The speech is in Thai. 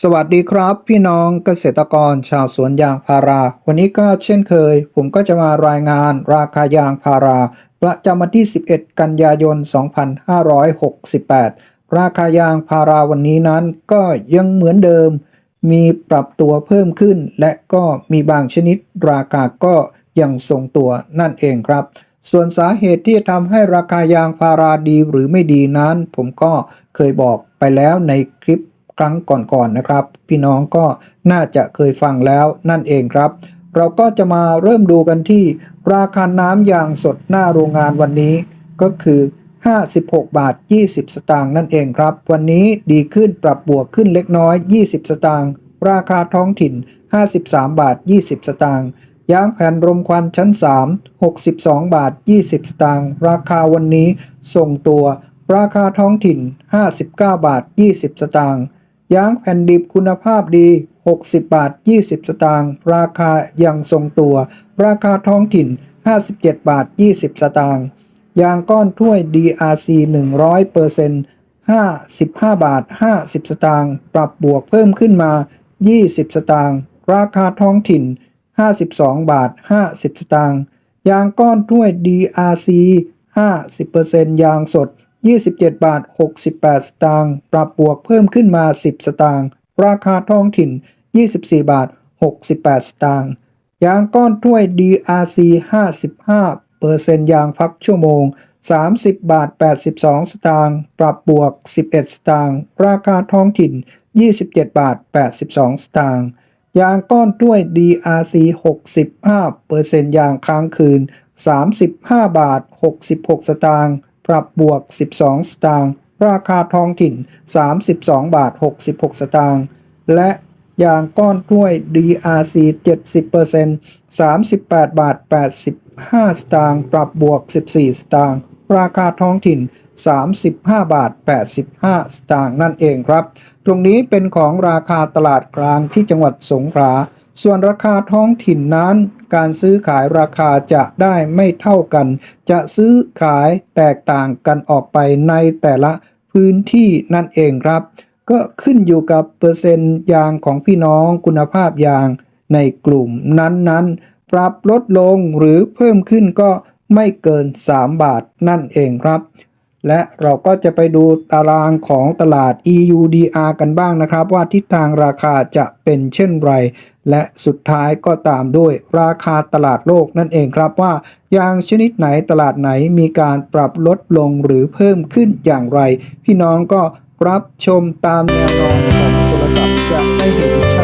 สวัสดีครับ พี่น้องเกษตรกรชาวสวนยางพารา วันนี้ก็เช่นเคย ผมก็จะมารายงานราคายางพารา ประจำวันที่ 11 กันยายน 2568 ราคายางพาราวันนี้นั้นก็ยังเหมือนเดิม มีปรับตัวเพิ่มขึ้น และก็มีบางชนิดราคาก็ยังทรงตัวนั่นเองครับ ส่วนสาเหตุที่ทำให้ราคายางพาราดีหรือไม่ดีนั้น ผมก็เคยบอกไปแล้วในคลิป ครั้งก่อนๆนะครับ พี่น้องก็น่าจะเคยฟังแล้วนั่นเองครับ เราก็จะมาเริ่มดูกันที่ ราคาน้ำยางสดหน้าโรงงานวันนี้ ก็คือ 56 บาท 20 สตางค์นั่นเองครับ วันนี้ดีขึ้นปรับบวกขึ้นเล็กน้อย 20 สตางค์ราคาท้องถิ่น 53 บาท 20 สตางค์ยางแผ่นรมควันชั้น 3 62 บาท 20 สตางค์ราคาวันนี้ส่งตัว ราคาท้องถิ่น 59 บาท 20 สตางค์ ยางแผ่นดิบคุณภาพดี 60 บาท 20 สตางค์ ราคายังทรงตัว ราคาท้องถิ่น 57 บาท 20 สตางค์ ยางก้อนถ้วย DRC 100% 55 บาท 50 สตางค์ ปรับบวกเพิ่มขึ้นมา 20 สตางค์ ราคาท้องถิ่น 52 บาท 50 สตางค์ ยางก้อนถ้วย DRC 50%ยางสด 27 บาท 68 สตางค์ ปรับบวกเพิ่มขึ้นมา 10 สตางค์ ราคาท้องถิ่น 24 บาท 68 สตางค์ ยางก้อนถ้วย DRC 55เปอร์เซ็นต์ยางพักชั่วโมง 30 บาท 82 สตางค์ ปรับบวก 11 สตางค์ ราคาท้องถิ่น 27 บาท 82 สตางค์ ยางก้อนถ้วย DRC 65เปอร์เซ็นต์ยางค้างคืน 35 บาท 66 สตางค์ ปรับบวก 12 สตางค์ ราคาทองถิ่น 32 บาท 66 สตางค์ และยางก้อนถ้วย DRC 70% 38 บาท 85 สตางค์ ปรับบวก 14 สตางค์ ราคาท้องถิ่น 35 บาท 85 สตางค์นั่นเองครับ ตรงนี้เป็นของราคาตลาดกลางที่จังหวัดสงขลา ส่วนราคาท้องถิ่นนั้น การซื้อขายราคาจะได้ไม่เท่ากัน จะซื้อขายแตกต่างกันออกไปในแต่ละพื้นที่นั่นเองครับ ก็ขึ้นอยู่กับเปอร์เซ็นต์ยางของพี่น้องคุณภาพยางในกลุ่มนั้นๆ ปรับลดลงหรือเพิ่มขึ้นก็ไม่เกิน 3 บาทนั่นเองครับ และเราก็จะไปดูตารางของตลาด EUDR กันบ้างนะครับ ว่าทิศทางราคาจะเป็นเช่นไร และสุดท้ายก็ตามด้วยราคาตลาดโลกนั่นเองครับว่ายางชนิดไหนตลาดไหนมีการปรับลดลงหรือเพิ่มขึ้นอย่างไร พี่น้องก็รับชมตามแนวนองของโทรศัพท์จะได้เห็น